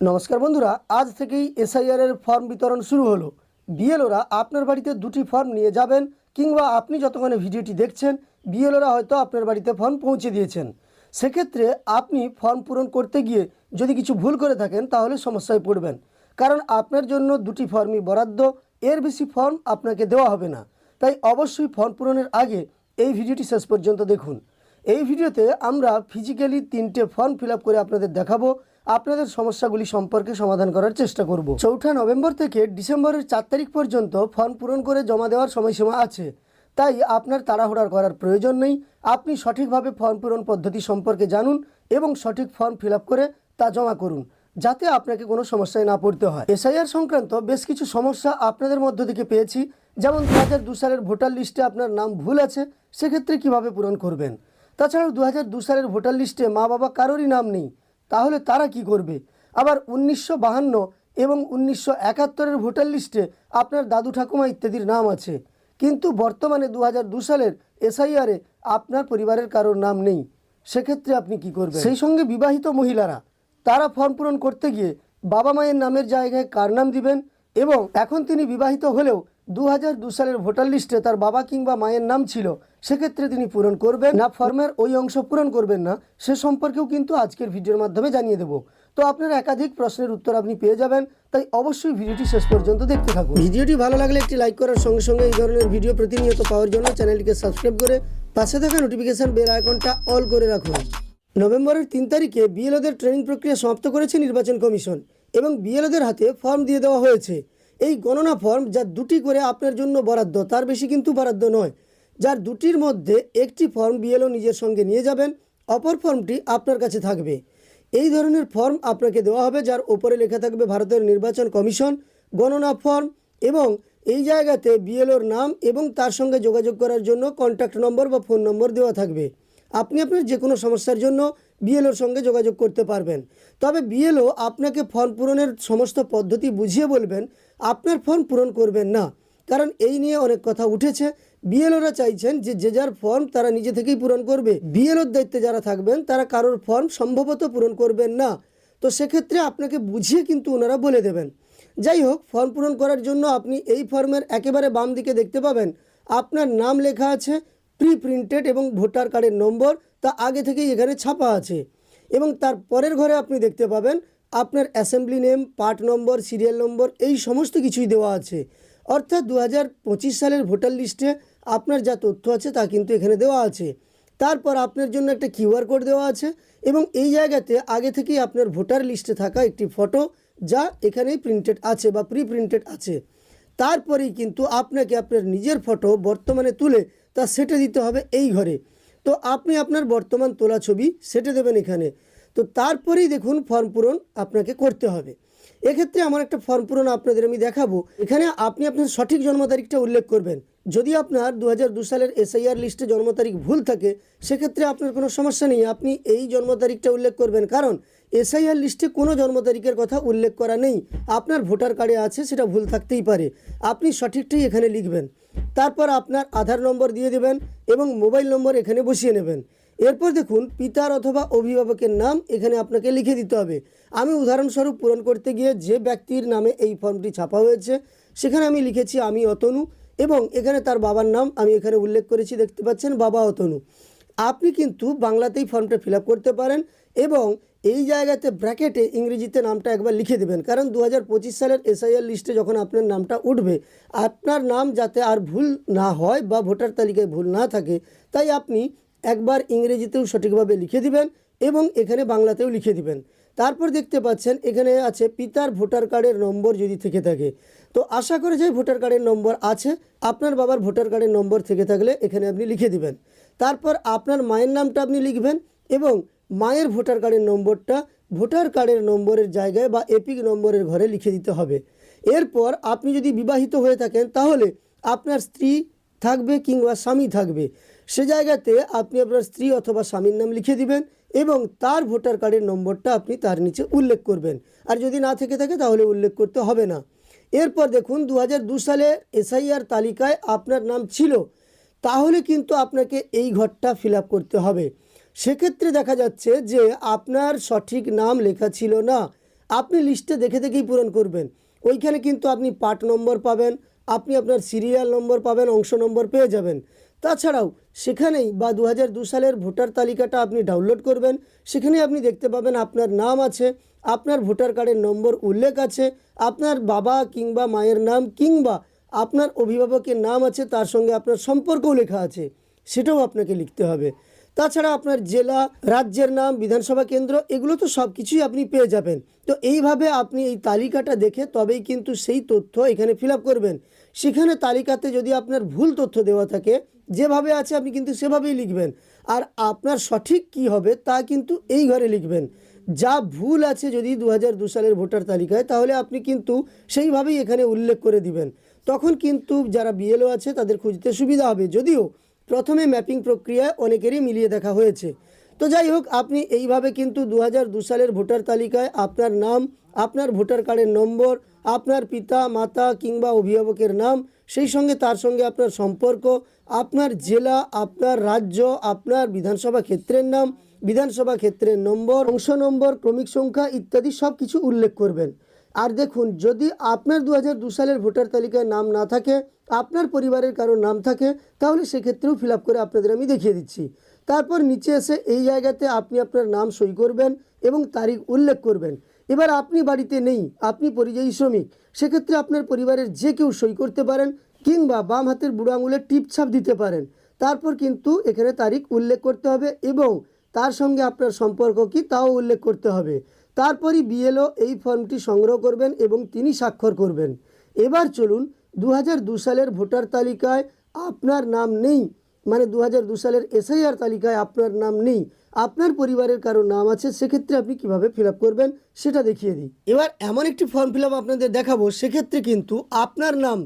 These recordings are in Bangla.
নমস্কার বন্ধুরা, আজ থেকেই এসআইআর এর ফর্ম বিতরণ শুরু হলো। বিএলওরা আপনার বাড়িতে দুটি ফর্ম নিয়ে যাবেন কিংবা আপনি যতক্ষণে ভিডিওটি দেখছেন, বিএলওরা হয়তো আপনার বাড়িতে ফর্ম পৌঁছে দিয়েছেন। সেক্ষেত্রে আপনি ফর্ম পূরণ করতে গিয়ে যদি কিছু ভুল করে থাকেন, তাহলে সমস্যায় পড়বেন। কারণ আপনার জন্য দুটি ফর্মই বরাদ্দ, এর বেশি ফর্ম আপনাকে দেওয়া হবে না। তাই অবশ্যই ফর্ম পূরণের আগে এই ভিডিওটি শেষ পর্যন্ত দেখুন। এই ভিডিওতে আমরা ফিজিক্যালি তিনটে ফর্ম ফিল করে আপনাদের দেখাবো। আপনাদের সমস্যাগুলি সম্পর্কে সমাধান করার চেষ্টা করব। চৌঠা নভেম্বর থেকে ডিসেম্বরের চার তারিখ পর্যন্ত ফর্ম পূরণ করে জমা দেওয়ার সময়সীমা আছে। তাই আপনার তাড়াহুড়ার করার প্রয়োজন নেই। আপনি সঠিকভাবে ফর্ম পূরণ পদ্ধতি সম্পর্কে জানুন এবং সঠিক ফর্ম ফিল করে তা জমা করুন, যাতে আপনাকে কোনো সমস্যায় না পড়তে হয়। এসআইআর সংক্রান্ত বেশ কিছু সমস্যা আপনাদের মধ্য থেকে পেয়েছি, যেমন দু হাজার সালের ভোটার লিস্টে আপনার নাম ভুল আছে, সেক্ষেত্রে কীভাবে পূরণ করবেন? তাছাড়াও দু হাজার দু সালের ভোটার লিস্টে মা বাবা কারোরই নাম নেই। তাহলে তারা কি করবে? আবার উনিশশো বাহান্ন এবং উনিশশো একাত্তরের ভোটার লিস্টে আপনার দাদু ঠাকুমা ইত্যাদির নাম আছে। কিন্তু বর্তমানে দু সালের এসআইআরে আপনার পরিবারের কারোর নাম নেই। সেক্ষেত্রে আপনি কি করবেন? সেই সঙ্গে বিবাহিত মহিলারা, তারা ফর্ম পূরণ করতে গিয়ে বাবা মায়ের নামের জায়গায় কার নাম দিবেন? এবং এখন তিনি বিবাহিত হলেও দু সালের ভোটার লিস্টে তার বাবা কিংবা মায়ের নাম ছিল, সেক্ষেত্রে তিনি পূরণ করবেন না, ফর্মের ওই অংশ পূরণ করবেন না, সে সম্পর্কেও কিন্তু আজকের ভিডিওর মাধ্যমে জানিয়ে দেবো। তো আপনার একাধিক প্রশ্নের উত্তর আপনি পেয়ে যাবেন, তাই অবশ্যই ভিডিওটি শেষ পর্যন্ত দেখতে থাকুন। ভিডিওটি ভালো লাগলে একটি লাইক করার সঙ্গে সঙ্গে এই ধরনের ভিডিও প্রতিনিয়ত পাওয়ার জন্য চ্যানেলটিকে সাবস্ক্রাইব করে পাশে থাকা নোটিফিকেশন বেল আইকনটা অল করে রাখুন। নভেম্বরের তিন তারিখে বিএলওদের ট্রেনিং প্রক্রিয়া সমাপ্ত করেছে নির্বাচন কমিশন এবং বিএলওদের হাতে ফর্ম দিয়ে দেওয়া হয়েছে। এই গণনা ফর্ম যা দুটি করে আপনার জন্য বরাদ্দ, তার বেশি কিন্তু বরাদ্দ নয়। যার দুটির মধ্যে একটি ফর্ম বিএলও নিজের সঙ্গে নিয়ে যাবেন, অপর ফর্মটি আপনার কাছে থাকবে। এই ধরনের ফর্ম আপনাকে দেওয়া হবে, যার ওপরে লেখা থাকবে ভারতের নির্বাচন কমিশন, গণনা ফর্ম এবং এই জায়গাতে বিএলওর নাম এবং তার সঙ্গে যোগাযোগ করার জন্য কন্ট্যাক্ট নম্বর বা ফোন নম্বর দেওয়া থাকবে। আপনি আপনার যে কোনো সমস্যার জন্য বিএলওর সঙ্গে যোগাযোগ করতে পারবেন। তবে বিএলও আপনাকে ফর্ম পূরণের সমস্ত পদ্ধতি বুঝিয়ে বলবেন, আপনার ফর্ম পূরণ করবেন না। কারণ এই নিয়ে অনেক কথা উঠেছে। বিএলওরা চাইছেন যে যে যার ফর্ম তারা নিজে থেকেই পূরণ করবে। বিএলওর দায়িত্বে যারা থাকবেন, তারা কারোর ফর্ম সম্ভবত পূরণ করবেন না। তো সেক্ষেত্রে আপনাকে বুঝিয়ে কিন্তু ওনারা বলে দেবেন। যাই হোক, ফর্ম পূরণ করার জন্য আপনি এই ফর্মের একেবারে বাম দিকে দেখতে পাবেন। আপনার নাম লেখা আছে প্রি প্রিন্টেড এবং ভোটার কার্ডের নম্বর তা আগে থেকেই এখানে ছাপা আছে। এবং তার পরের ঘরে আপনি দেখতে পাবেন আপনার assembly name, part number, serial number, এই সমস্ত কিছুই দেওয়া আছে। অর্থাৎ দু হাজার পঁচিশ সালের ভোটার লিস্টে আপনার যা তথ্য আছে তা কিন্তু এখানে দেওয়া আছে। তারপর আপনার জন্য একটা কিউআর কোড দেওয়া আছে এবং এই জায়গাতে আগে থেকেই আপনার ভোটার লিস্টে থাকা একটি ফটো যা এখানেই প্রিন্টেড আছে বা প্রি প্রিন্টেড আছে। তারপরেই কিন্তু আপনাকে আপনার নিজের ফটো বর্তমানে তুলে তা সেটে দিতে হবে এই ঘরে। তো আপনি আপনার বর্তমান তোলা ছবি সেটে দেবেন এখানে। তো তারপরেই দেখুন ফর্ম পূরণ আপনাকে করতে হবে। এক্ষেত্রে আমার একটা ফর্ম পূরণ আপনাদের আমি দেখাবো। এখানে আপনি আপনার সঠিক জন্ম তারিখটা উল্লেখ করবেন। যদি আপনার দু সালের এসআইআর লিস্টে জন্ম তারিখ ভুল থাকে, সেক্ষেত্রে আপনার কোনো সমস্যা নেই। আপনি এই জন্ম তারিখটা উল্লেখ করবেন। কারণ এসআইআর লিস্টে কোনো জন্ম তারিখের কথা উল্লেখ করা নেই। আপনার ভোটার কার্ডে আছে, সেটা ভুল থাকতেই পারে। আপনি সঠিকটাই এখানে লিখবেন। তারপর আপনার আধার নম্বর দিয়ে দেবেন এবং মোবাইল নম্বর এখানে বসিয়ে নেবেন। এরপর দেখুন, পিতার অথবা অভিভাবকের নাম এখানে আপনাকে লিখে দিতে হবে। আমি উদাহরণস্বরূপ পূরণ করতে গিয়ে যে ব্যক্তির নামে এই ফর্মটি ছাপা হয়েছে, সেখানে আমি লিখেছি, আমি অতনু। এবং এখানে তার বাবার নাম আমি এখানে উল্লেখ করেছি, দেখতে পাচ্ছেন বাবা অতনু আপনি কিন্তু বাংলাতেই ফর্মটা ফিল করতে পারেন এবং এই জায়গাতে ব্র্যাকেটে ইংরেজিতে নামটা একবার লিখে দেবেন। কারণ দু হাজার পঁচিশ সালের এসআইআর লিস্টে যখন আপনার নামটা উঠবে, আপনার নাম যাতে আর ভুল না হয় বা ভোটার তালিকায় ভুল না থাকে, তাই আপনি একবার ইংরেজিতেও সঠিকভাবে লিখে দিবেন এবং এখানে বাংলাতেও লিখে দিবেন। তারপর দেখতে পাচ্ছেন, এখানে আছে পিতার ভোটার কার্ডের নম্বর যদি থেকে থাকে। তো আশা করে যে ভোটার কার্ডের নম্বর আছে। আপনার বাবার ভোটার কার্ডের নম্বর থেকে থাকলে এখানে আপনি লিখে দিবেন। তারপর আপনার মায়ের নামটা আপনি লিখবেন এবং মায়ের ভোটার কার্ডের নম্বরটা ভোটার কার্ডের নম্বরের জায়গায় বা এপিক নম্বরের ঘরে লিখে দিতে হবে। এরপর আপনি যদি বিবাহিত হয়ে থাকেন, তাহলে আপনার স্ত্রী থাকবে কিংবা স্বামী থাকবে। সে জায়গাতে আপনি আপনার স্ত্রী অথবা স্বামীর নাম লিখে দিবেন এবং তার ভোটার কার্ডের নম্বরটা আপনি তার নিচে উল্লেখ করবেন। আর যদি না থেকে থাকে, তাহলে উল্লেখ করতে হবে না। এরপর দেখুন দু সালে এসআইআর তালিকায় আপনার নাম ছিল, তাহলে কিন্তু আপনাকে এই ঘরটা ফিল করতে হবে। সেক্ষেত্রে দেখা যাচ্ছে যে আপনার সঠিক নাম লেখা ছিল না। আপনি লিস্টে দেখে দেখেই পূরণ করবেন। ওইখানে কিন্তু আপনি পার্ট নম্বর পাবেন, আপনি আপনার সিরিয়াল নম্বর পাবেন, অংশ নম্বর পেয়ে যাবেন। তাছাড়াও সেখানেই বা দু সালের ভোটার তালিকাটা আপনি ডাউনলোড করবেন সেখানে আপনি দেখতে পাবেন আপনার নাম আছে আপনার ভোটার কার্ডের নম্বর উল্লেখ আছে, আপনার বাবা কিংবা মায়ের নাম কিংবা আপনার অভিভাবকের নাম আছে, তার সঙ্গে আপনার সম্পর্কও লেখা আছে, সেটাও আপনাকে লিখতে হবে। তাছাড়া আপনার জেলা, রাজ্যের নাম, বিধানসভা কেন্দ্র, এগুলো তো সব কিছুই আপনি পেয়ে যাবেন। তো এইভাবে আপনি এই তালিকাটা দেখে তবেই কিন্তু সেই তথ্য এখানে ফিল করবেন। সেখানে তালিকাতে যদি আপনার ভুল তথ্য দেওয়া থাকে, যেভাবে আছে আপনি কিন্তু সেভাবেই লিখবেন। আর আপনার সঠিক কি হবে তা কিন্তু এই ঘরে লিখবেন। যা ভুল আছে যদি দু দু সালের ভোটার তালিকায়, তাহলে আপনি কিন্তু সেইভাবেই এখানে উল্লেখ করে দিবেন। তখন কিন্তু যারা বিএলও আছে, তাদের খুঁজতে সুবিধা হবে। যদিও প্রথমে ম্যাপিং প্রক্রিয়ায় অনেকেরই মিলিয়ে দেখা হয়েছে। তো যাই হোক, আপনি এইভাবে কিন্তু দু দু সালের ভোটার তালিকায় আপনার নাম, আপনার ভোটার কার্ডের নম্বর, আপনার পিতা, মাতা কিংবা অভিভাবকের নাম, সেই সঙ্গে তার সঙ্গে আপনার সম্পর্ক, আপনার জেলা, আপনার রাজ্য, আপনার বিধানসভা ক্ষেত্রের নাম বিধানসভা ক্ষেত্রের নম্বর, অংশ নম্বর, ক্রমিক সংখ্যা ইত্যাদি সব কিছু উল্লেখ করবেন। আর দেখুন, যদি আপনার দু সালের ভোটার তালিকায় নাম না থাকে, আপনার পরিবারের কারও নাম থাকে, তাহলে সেক্ষেত্রেও ফিল করে আপনাদের আমি দেখিয়ে দিচ্ছি। তারপর নিচে এসে এই জায়গাতে আপনি আপনার নাম সই করবেন এবং তারিখ উল্লেখ করবেন। এবার আপনি বাড়িতে নেই, আপনি পরিযায়ী শ্রমিক, সেক্ষেত্রে আপনার পরিবারের যে কেউ সই করতে পারেন কিংবা বাম হাতের বুড়ো আঙুলের টিপছাপ দিতে পারেন। তারপর কিন্তু এখানে তারিখ উল্লেখ করতে হবে এবং তার সঙ্গে আপনার সম্পর্ক কি তাও উল্লেখ করতে হবে। তারপরই বিএলও এই ফর্মটি সংগ্রহ করবেন এবং তিনি স্বাক্ষর করবেন। এবার চলুন দু সালের ভোটার তালিকায় আপনার নাম নেই মানে দু সালের এসআইআর তালিকায় আপনার নাম নেই, আপনার পরিবারের কারও নাম আছে, সেক্ষেত্রে আপনি কীভাবে ফিল করবেন সেটা দেখিয়ে দিই। এবার এমন একটি ফর্ম ফিল আপনাদের দেখাবো, সেক্ষেত্রে কিন্তু আপনার নাম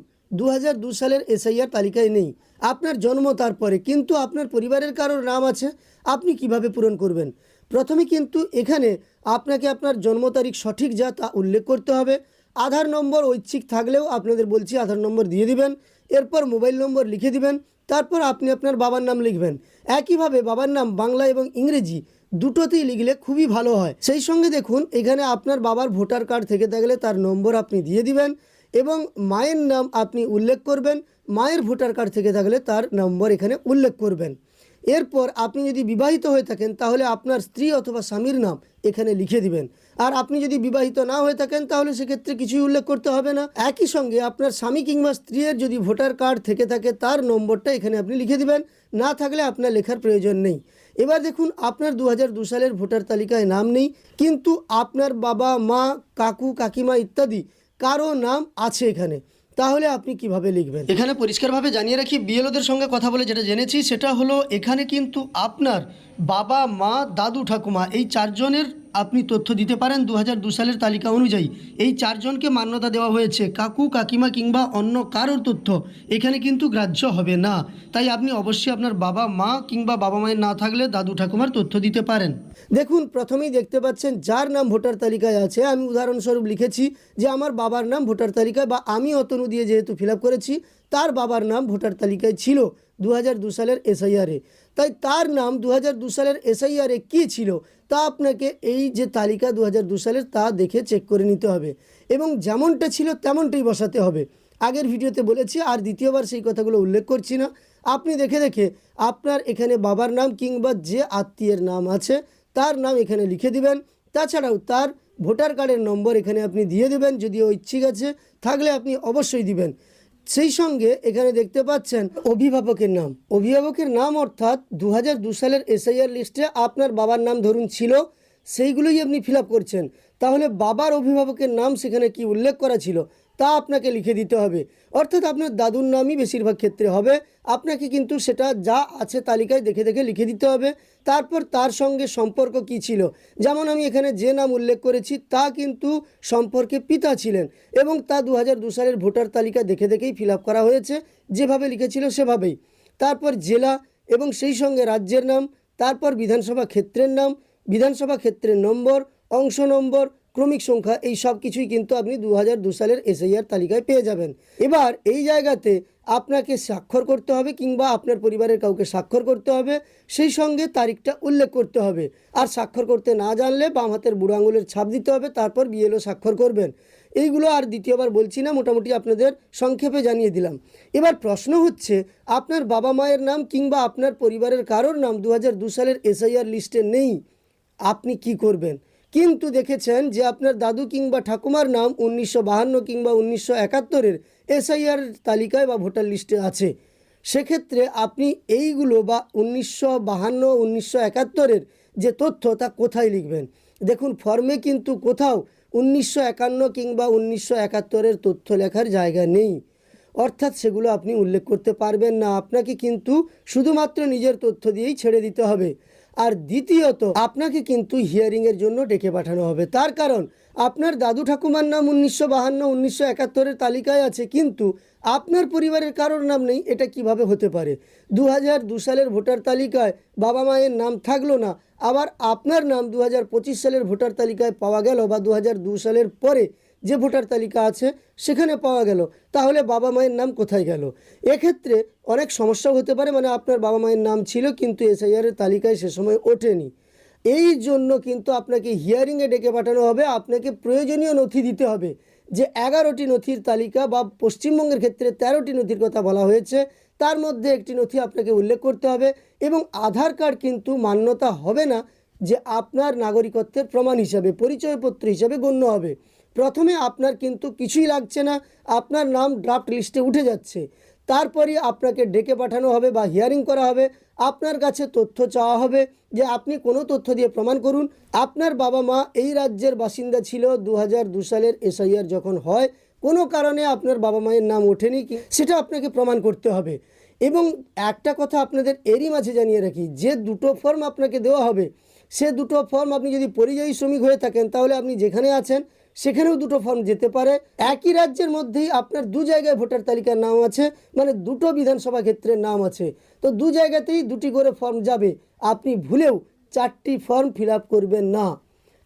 দু সালের এসআইআর তালিকায় নেই। আপনার জন্ম তারপরে, কিন্তু আপনার পরিবারের কারোর নাম আছে, আপনি কীভাবে পূরণ করবেন? প্রথমে কিন্তু এখানে আপনাকে আপনার জন্ম তারিখ সঠিক যা তা উল্লেখ করতে হবে। আধার নম্বর ঐচ্ছিক থাকলেও আপনাদের বলছি আধার নম্বর দিয়ে দিবেন, এরপর মোবাইল নম্বর লিখে দিবেন, তারপর আপনি আপনার বাবার নাম লিখবেন। একইভাবে বাবার নাম বাংলা এবং ইংরেজি দুটোতেই লিখলে খুবই ভালো হয়। সেই সঙ্গে দেখুন, এখানে আপনার বাবার ভোটার কার্ড থেকে থাকলে তার নম্বর আপনি দিয়ে দিবেন এবং মায়ের নাম আপনি উল্লেখ করবেন মায়ের ভোটার কার্ড থেকে থাকলে তার নম্বর এখানে উল্লেখ করবেন। এরপর আপনি যদি বিবাহিত হয়ে থাকেন, তাহলে আপনার স্ত্রী অথবা স্বামীর নাম এখানে লিখে দিবেন। আর আপনি যদি বিবাহিত না হয়ে থাকেন, তাহলে সেক্ষেত্রে কিছুই উল্লেখ করতে হবে না। একই সঙ্গে আপনার স্বামী কিংবা স্ত্রীর যদি ভোটার কার্ড থেকে থাকে, তার নম্বরটা এখানে আপনি লিখে দিবেন। না থাকলে আপনার লেখার প্রয়োজন নেই। এবার দেখুন, আপনার দু দু সালের ভোটার তালিকায় নাম নেই, কিন্তু আপনার বাবা, মা, কাকু, কাকিমা ইত্যাদি কারও নাম আছে এখানে। তাহলে আপনি কীভাবে লিখবেন? এখানে পরিষ্কারভাবে জানিয়ে রাখি, বিএলওদের সঙ্গে কথা বলে যেটা জেনেছি সেটা হলো, এখানে কিন্তু আপনার বাবা, মা, দাদু, ঠাকুমা, এই চারজনের আপনি তথ্য দিতে পারেন দু সালের তালিকা অনুযায়ী। এই চারজনকে মান্যতা দেওয়া হয়েছে। কাকু, কাকিমা কিংবা অন্য কারোর তথ্য এখানে কিন্তু গ্রাহ্য হবে না। তাই আপনি অবশ্যই আপনার বাবা, মা কিংবা বাবা মায়ের না থাকলে দাদু, ঠাকুমার তথ্য দিতে পারেন। দেখুন, প্রথমেই দেখতে পাচ্ছেন যার নাম ভোটার তালিকায় আছে। আমি উদাহরণস্বরূপ লিখেছি যে আমার বাবার নাম ভোটার তালিকায় বা আমি অতনু দিয়ে যেহেতু ফিল করেছি, তার বাবার নাম ভোটার তালিকায় ছিল দু সালের এসআইআরে তাই তার নাম দু সালের এসআইআরে কী ছিল তা আপনাকে এই যে তালিকা দু সালের তা দেখে চেক করে নিতে হবে। এবং যেমনটা ছিল তেমনটাই বসাতে হবে। আগের ভিডিওতে বলেছি, আর দ্বিতীয়বার সেই কথাগুলো উল্লেখ করছি না। আপনি দেখে দেখে আপনার এখানে বাবার নাম কিংবা যে আত্মীয়ের নাম আছে, তার নাম এখানে লিখে দিবেন। তাছাড়াও তার ভোটার কার্ডের নম্বর এখানে আপনি দিয়ে দেবেন, যদি ইচ্ছিক আছে, থাকলে আপনি অবশ্যই দিবেন। সেই সঙ্গে এখানে দেখতে পাচ্ছেন অভিভাবকের নাম। অভিভাবকের নাম অর্থাৎ দু সালের এসআইআর লিস্টে আপনার বাবার নাম ধরুন ছিল, সেইগুলোই আপনি ফিল করছেন। তাহলে বাবার অভিভাবকের নাম সেখানে কি উল্লেখ করা ছিল? তা আপনাকে লিখে দিতে হবে। অর্থাৎ আপনার দাদুর নামই বেশিরভাগ ক্ষেত্রে হবে। আপনাকে কিন্তু সেটা যা আছে তালিকায় দেখে দেখে লিখে দিতে হবে। তারপর তার সঙ্গে সম্পর্ক কি ছিল? যেমন আমি এখানে যে নাম উল্লেখ করেছি, তা কিন্তু সম্পর্কে পিতা ছিলেন এবং তা দু সালের ভোটার তালিকা দেখে দেখেই ফিল করা হয়েছে। যেভাবে লিখেছিল সেভাবেই। তারপর জেলা এবং সেই সঙ্গে রাজ্যের নাম, তারপর বিধানসভা ক্ষেত্রের নাম, বিধানসভা ক্ষেত্রের নম্বর, অংশ নম্বর ক্রমিক সংখ্যা, এই সব কিছুই কিন্তু আপনি দু হাজার সালের এসআইআর তালিকায় পেয়ে যাবেন। এবার এই জায়গাতে আপনাকে স্বাক্ষর করতে হবে কিংবা আপনার পরিবারের কাউকে স্বাক্ষর করতে হবে, সেই সঙ্গে তারিখটা উল্লেখ করতে হবে। আর স্বাক্ষর করতে না জানলে বাম হাতের বুড়ো আঙুলের ছাপ দিতে হবে, তারপর বিএলও স্বাক্ষর করবেন। এইগুলো আর দ্বিতীয়বার বলছি না, মোটামুটি আপনাদের সংক্ষেপে জানিয়ে দিলাম। এবার প্রশ্ন হচ্ছে, আপনার বাবা মায়ের নাম কিংবা আপনার পরিবারের কারোর নাম দু সালের এসআইআর লিস্টে নেই, আপনি কি করবেন? কিন্তু দেখেছেন যে আপনার দাদু কিংবা ঠাকুমার নাম উনিশশো বাহান্ন কিংবা উনিশশো একাত্তরের এসআইআর তালিকায় বা ভোটার লিস্টে আছে। সেক্ষেত্রে আপনি এইগুলো বা উনিশশো বাহান্ন, উনিশশো একাত্তরের যে তথ্য তা কোথায় লিখবেন? দেখুন, ফর্মে কিন্তু কোথাও উনিশশো একান্ন কিংবা উনিশশো একাত্তরের তথ্য লেখার জায়গা নেই। অর্থাৎ সেগুলো আপনি উল্লেখ করতে পারবেন না। আপনাকে কিন্তু শুধুমাত্র নিজের তথ্য দিয়েই ছেড়ে দিতে হবে। আর দ্বিতীয়ত, আপনাকে কিন্তু হিয়ারিংয়ের জন্য ডেকে পাঠানো হবে। তার কারণ, আপনার দাদু ঠাকুমার নাম উনিশশো বাহান্ন, উনিশশো একাত্তরের তালিকায় আছে, কিন্তু আপনার পরিবারের কারোর নাম নেই, এটা কীভাবে হতে পারে? দু দু সালের ভোটার তালিকায় বাবা মায়ের নাম থাকল না, আবার আপনার নাম দু হাজার পঁচিশ সালের ভোটার তালিকায় পাওয়া গেল বা দু সালের পরে যে ভোটার তালিকা আছে সেখানে পাওয়া গেল। তাহলে বাবা মায়ের নাম কোথায় গেল? এক্ষেত্রে অনেক সমস্যা হতে পারে মানে আপনার বাবা মায়ের নাম ছিল কিন্তু এসআইআরের তালিকায় সে সময় ওঠেনি। এই জন্য কিন্তু আপনাকে হিয়ারিংয়ে ডেকে পাঠানো হবে, আপনাকে প্রয়োজনীয় নথি দিতে হবে যে এগারোটি নথির তালিকা বা পশ্চিমবঙ্গের ক্ষেত্রে তেরোটি নথির কথা বলা হয়েছে, তার মধ্যে একটি নথি আপনাকে উল্লেখ করতে হবে এবং আধার কার্ড কিন্তু মান্যতা হবে না যে আপনার নাগরিকত্বের প্রমাণ হিসাবে, পরিচয়পত্র হিসাবে গণ্য হবে। প্রথমে আপনার কিন্তু কিছুই লাগছে না, আপনার নাম ড্রাফট লিস্টে উঠে যাচ্ছে। তারপরে আপনাকে ডেকে পাঠানো হবে বা হিয়ারিং করা হবে, আপনার কাছে তথ্য চাওয়া হবে যে আপনি কোনো তথ্য দিয়ে প্রমাণ করুন। আপনার বাবা মা এই রাজ্যের বাসিন্দা ছিল দু সালের এসআইআর যখন হয়, কোনো কারণে আপনার বাবা মায়ের নাম ওঠেনি কি? সেটা আপনাকে প্রমাণ করতে হবে। এবং একটা কথা আপনাদের এরই মাঝে জানিয়ে রাখি, যে দুটো ফর্ম আপনাকে দেওয়া হবে, সে দুটো ফর্ম আপনি যদি পরিযায়ী শ্রমিক হয়ে থাকেন, তাহলে আপনি যেখানে আছেন সেখানেও দুটো ফর্ম যেতে পারে। একই রাজ্যের মধ্যেই আপনার দু জায়গায় ভোটার তালিকার নাম আছে মানে দুটো বিধানসভা ক্ষেত্রের নাম আছে। তো দু জায়গাতেই দুটি করে ফর্ম যাবে, আপনি ভুলেও চারটি ফর্ম ফিল করবেন না।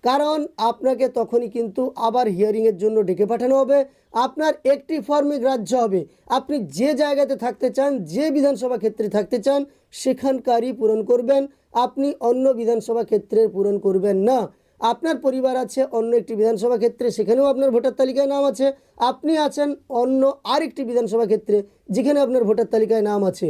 কারণ আপনাকে তখনই কিন্তু আবার হিয়ারিংয়ের জন্য ডেকে পাঠানো হবে। আপনার একটি ফর্মে গ্রাহ্য হবে। আপনি যে জায়গাতে থাকতে চান, যে বিধানসভা ক্ষেত্রে থাকতে চান, সেখানকারই পূরণ করবেন। আপনি অন্য বিধানসভা ক্ষেত্রের পূরণ করবেন না। আপনার পরিবার আছে, অন্য একটি বিধানসভা ক্ষেত্রে, সেখানেও আপনার ভোটার তালিকায় নাম আছে। আপনি আছেন অন্য আরেকটি বিধানসভা ক্ষেত্রে, যেখানে আপনার ভোটার তালিকায় নাম আছে।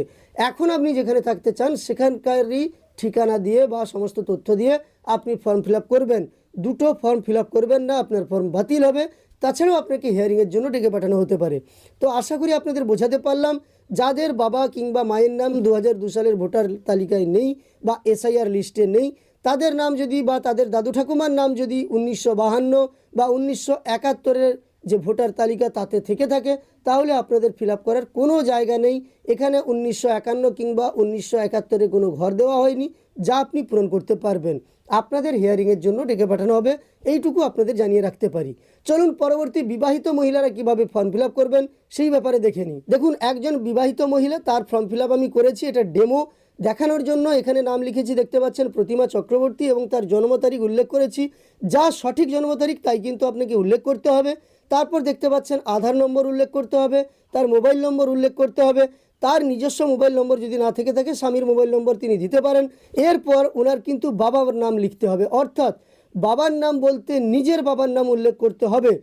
এখন আপনি যেখানে থাকতে চান, সেখানকারই ঠিকানা দিয়ে বা সমস্ত তথ্য দিয়ে আপনি ফর্ম ফিল করবেন। দুটো ফর্ম ফিল করবেন না, আপনার ফর্ম বাতিল হবে। তাছাড়াও আপনাকে হিয়ারিংয়ের জন্য ডেকে পাঠানো হতে পারে। তো আশা করি আপনাদের বোঝাতে পারলাম, যাদের বাবা কিংবা মায়ের নাম দু সালের ভোটার তালিকায় নেই বা এসআইআর লিস্টে নেই তাদের নাম যদি বা তাদের দাদু ঠাকুমার নাম যদি উনিশশো বাহান্ন বা উনিশশো একাত্তরের যে ভোটার তালিকা তাতে থেকে থাকে, তাহলে আপনাদের ফিল করার কোনো জায়গা নেই। এখানে উনিশশো একান্ন কিংবা উনিশশো একাত্তরে কোনো ঘর দেওয়া হয়নি, যা আপনি পূরণ করতে পারবেন। আপনাদের হিয়ারিংয়ের জন্য ডেকে পাঠানো হবে, এইটুকু আপনাদের জানিয়ে রাখতে পারি। চলুন পরবর্তী বিবাহিত মহিলারা কীভাবে ফর্ম ফিল করবেন, সেই ব্যাপারে দেখে নিই। দেখুন, একজন বিবাহিত মহিলা, তার ফর্ম ফিল আমি করেছি, এটা ডেমো দেখানোর জন্য এখানে নাম লিখেছি, দেখতে পাচ্ছেন, প্রতিমা চক্রবর্তী এবং তার জন্ম তারিখ উল্লেখ করেছি। যা সঠিক জন্ম তারিখ, তাই কিন্তু আপনাকে উল্লেখ করতে হবে। তারপর দেখতে পাচ্ছেন, আধার নম্বর উল্লেখ করতে হবে, তার মোবাইল নম্বর উল্লেখ করতে হবে। তার নিজস্ব মোবাইল নম্বর যদি না থেকে থাকে, স্বামীর মোবাইল নম্বর তিনি দিতে পারেন। এরপর ওনার কিন্তু বাবার নাম লিখতে হবে। অর্থাৎ বাবার নাম বলতে নিজের বাবার নাম উল্লেখ করতে হবে।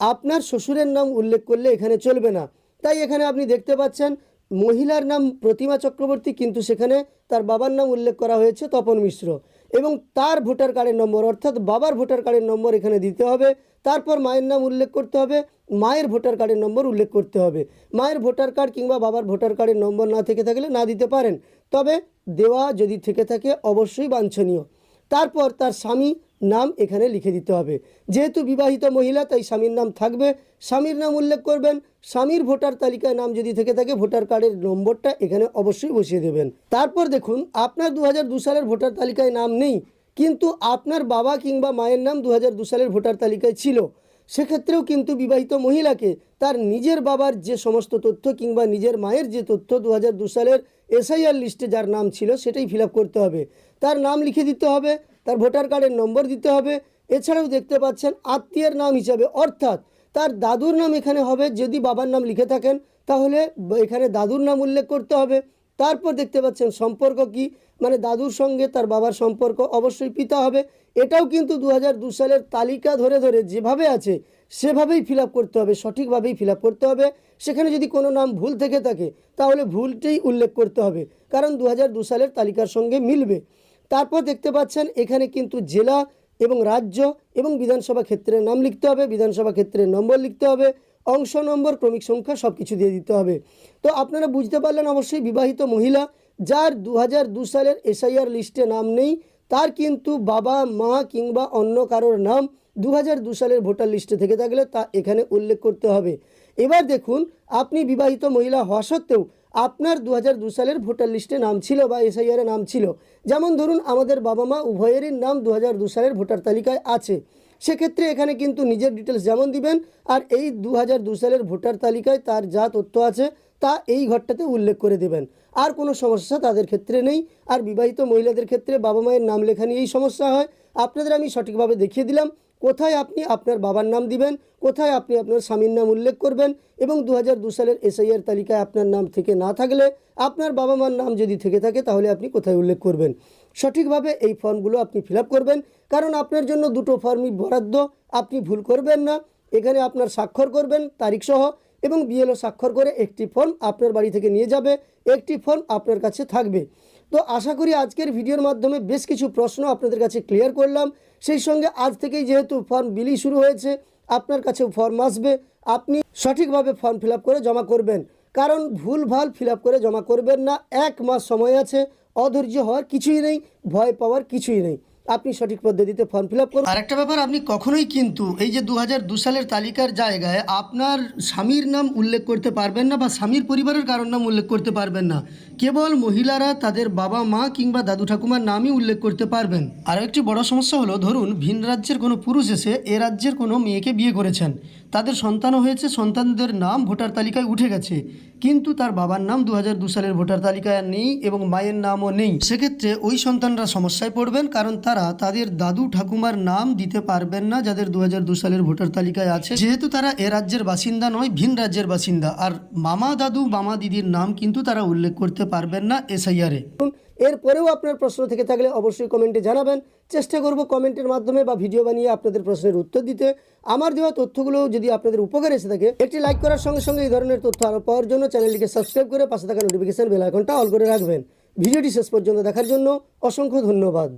আপনার শ্বশুরের নাম উল্লেখ করলে এখানে চলবে না। তাই এখানে আপনি দেখতে পাচ্ছেন মহিলার নাম প্রতিমা চক্রবর্তী, কিন্তু সেখানে তার বাবার নাম উল্লেখ করা হয়েছে তপন মিশ্র। এবং তার ভোটার কার্ডের নম্বর, অর্থাৎ বাবার ভোটার কার্ডের নম্বর এখানে দিতে হবে। তারপর মায়ের নাম উল্লেখ করতে হবে, মায়ের ভোটার কার্ডের নম্বর উল্লেখ করতে হবে। মায়ের ভোটার কার্ড কিংবা বাবার ভোটার কার্ডের নম্বর না থেকে থাকলে না দিতে পারেন। তবে দেওয়া যদি থেকে থাকে, অবশ্যই বাঞ্ছনীয়। তারপর তার স্বামী নাম এখানে লিখে দিতে হবে। যেহেতু বিবাহিত মহিলা, তাই স্বামীর নাম থাকবে। স্বামীর নাম উল্লেখ করবেন। স্বামীর ভোটার তালিকায় নাম যদি থেকে থাকে, ভোটার কার্ডের নম্বরটা এখানে অবশ্যই বসিয়ে দেবেন। তারপর দেখুন, আপনার দু সালের ভোটার তালিকায় নাম নেই, কিন্তু আপনার বাবা কিংবা মায়ের নাম দু সালের ভোটার তালিকায় ছিল। সেক্ষেত্রেও কিন্তু বিবাহিত মহিলাকে তার নিজের বাবার যে সমস্ত তথ্য কিংবা নিজের মায়ের যে তথ্য দু সালের এসআইআর লিস্টে যার নাম ছিল, সেটাই ফিল করতে হবে। তার নাম লিখে দিতে হবে। তার ভোটার কার্ডের নম্বর দিতে হবে। এছাড়াও দেখতে পাচ্ছেন আত্মীয়ের নাম হিসাবে, অর্থাৎ তার দাদুর নাম এখানে হবে। যদি বাবার নাম লিখে থাকেন, তাহলে এখানে দাদুর নাম উল্লেখ করতে হবে। তারপর দেখতে পাচ্ছেন সম্পর্ক কি? মানে দাদুর সঙ্গে তার বাবার সম্পর্ক অবশ্যই পিতা হবে। এটাও কিন্তু দু সালের তালিকা ধরে ধরে যেভাবে আছে, সেভাবেই ফিল করতে হবে, সঠিকভাবেই ফিল করতে হবে। সেখানে যদি কোনো নাম ভুল থেকে থাকে, তাহলে ভুলটাই উল্লেখ করতে হবে। কারণ দু সালের তালিকার সঙ্গে মিলবে। তারপর দেখতে পাচ্ছেন এখানে কিন্তু জেলা এবং রাজ্য এবং বিধানসভা ক্ষেত্রের নাম লিখতে হবে, বিধানসভা ক্ষেত্রের নম্বর লিখতে হবে, অংশ, নম্বর, ক্রমিক সংখ্যা সব কিছু দিয়ে দিতে হবে। তো আপনারা বুঝতে পারলেন অবশ্যই বিবাহিত মহিলা যার দু সালের এসআইআর লিস্টে নাম নেই, তার কিন্তু বাবা, মা কিংবা অন্য কারোর নাম দু সালের ভোটার লিস্টে থেকে থাকলে তা এখানে উল্লেখ করতে হবে। এবার দেখুন, আপনি বিবাহিত মহিলা হওয়া সত্ত্বেও আপনার দু দু সালের ভোটার লিস্টে নাম ছিল বা এসআইআরে নাম ছিল। যেমন ধরুন, আমাদের বাবা মা উভয়েরই নাম দু দু সালের ভোটার তালিকায় আছে। সেক্ষেত্রে এখানে কিন্তু নিজের ডিটেলস যেমন দিবেন, আর এই দু সালের ভোটার তালিকায় তার যা তথ্য আছে, তা এই ঘরটাতে উল্লেখ করে দেবেন। আর কোনো সমস্যা তাদের ক্ষেত্রে নেই। আর বিবাহিত মহিলাদের ক্ষেত্রে বাবা মায়ের নাম লেখা নিয়েই সমস্যা হয়। আপনাদের আমি সঠিকভাবে দেখিয়ে দিলাম। কোথায় আপনি আপনার বাবার নাম দিবেন, কোথায় আপনি আপনার স্বামীর নাম উল্লেখ করবেন এবং দু হাজার দু সালের এসআইআর তালিকায় আপনার নাম থেকে না থাকলে আপনার বাবা মার নাম যদি থেকে থাকে তাহলে আপনি কোথায় উল্লেখ করবেন? সঠিকভাবে এই ফর্মগুলো আপনি ফিল করবেন, কারণ আপনার জন্য দুটো ফর্মই বরাদ্দ, আপনি ভুল করবেন না। এখানে আপনার স্বাক্ষর করবেন তারিখ সহ এবং বিএলও স্বাক্ষর করে একটি ফর্ম আপনার বাড়ি থেকে নিয়ে যাবে, একটি ফর্ম আপনার কাছে থাকবে। তো আশা করি আজকের ভিডিওর মাধ্যমে বেশ কিছু প্রশ্ন আপনাদের কাছে ক্লিয়ার করলাম। সেই সঙ্গে আজ থেকেই যেহেতু ফর্ম বিলি শুরু হয়েছে, আপনার কাছে ফর্ম আসবে, আপনি সঠিকভাবে ফর্ম ফিল করে জমা করবেন। কারণ ভুল ভালো ফিল করে জমা করবেন না, এক মাস সময় আছে, অধৈর্য হওয়ার কিছুই নেই, ভয় পাওয়ার কিছুই নেই। আপনি সঠিক পদ্ধতিতে ফর্ম ফিল আপ করুন। আরেকটা ব্যাপার, আপনি কখনোই কিন্তু এই যে দু দু সালের তালিকার জায়গায় আপনার স্বামীর নাম উল্লেখ করতে পারবেন না বা স্বামীর পরিবারের কারোর নাম উল্লেখ করতে পারবেন না। কেবল মহিলারা তাদের বাবা মা কিংবা দাদু ঠাকুমার নামই উল্লেখ করতে পারবেন। আরও একটি বড় সমস্যা হলো, ধরুন ভিন রাজ্যের কোনো পুরুষ এসে এ রাজ্যের কোনো মেয়েকে বিয়ে করেছেন। তাদের সন্তানও হয়েছে, সন্তানদের নাম ভোটার তালিকায় উঠে গেছে। কিন্তু তার বাবার নাম দু সালের ভোটার তালিকায় নেই এবং মায়ের নামও নেই। সেক্ষেত্রে ওই সন্তানরা সমস্যায় পড়বেন, কারণ তারা তাদের দাদু ঠাকুমার নাম দিতে পারবেন না যাদের দু সালের ভোটার তালিকায় আছে। যেহেতু তারা এ রাজ্যের বাসিন্দা নয়, ভিন রাজ্যের বাসিন্দা। আর মামা দাদু, মামা দিদির নাম কিন্তু তারা উল্লেখ করতে পারবেন না এসআইআরে এরপরেও আপনার প্রশ্ন থেকে থাকলে অবশ্যই কমেন্টে জানাবেন। চেষ্টা করব কমেন্টের মাধ্যমে বা ভিডিও বানিয়ে আপনাদের প্রশ্নের উত্তর দিতে। আমার দেওয়া তথ্যগুলো যদি আপনাদের উপকার এসে থাকে, একটি লাইক করার সঙ্গে সঙ্গে এই ধরনের তথ্য আরও পাওয়ার জন্য চ্যানেলটিকে সাবস্ক্রাইব করে পাশে থাকা নোটিফিকেশান বেল আইকনটা অল করে রাখবেন। ভিডিওটি শেষ পর্যন্ত দেখার জন্য অসংখ্য ধন্যবাদ।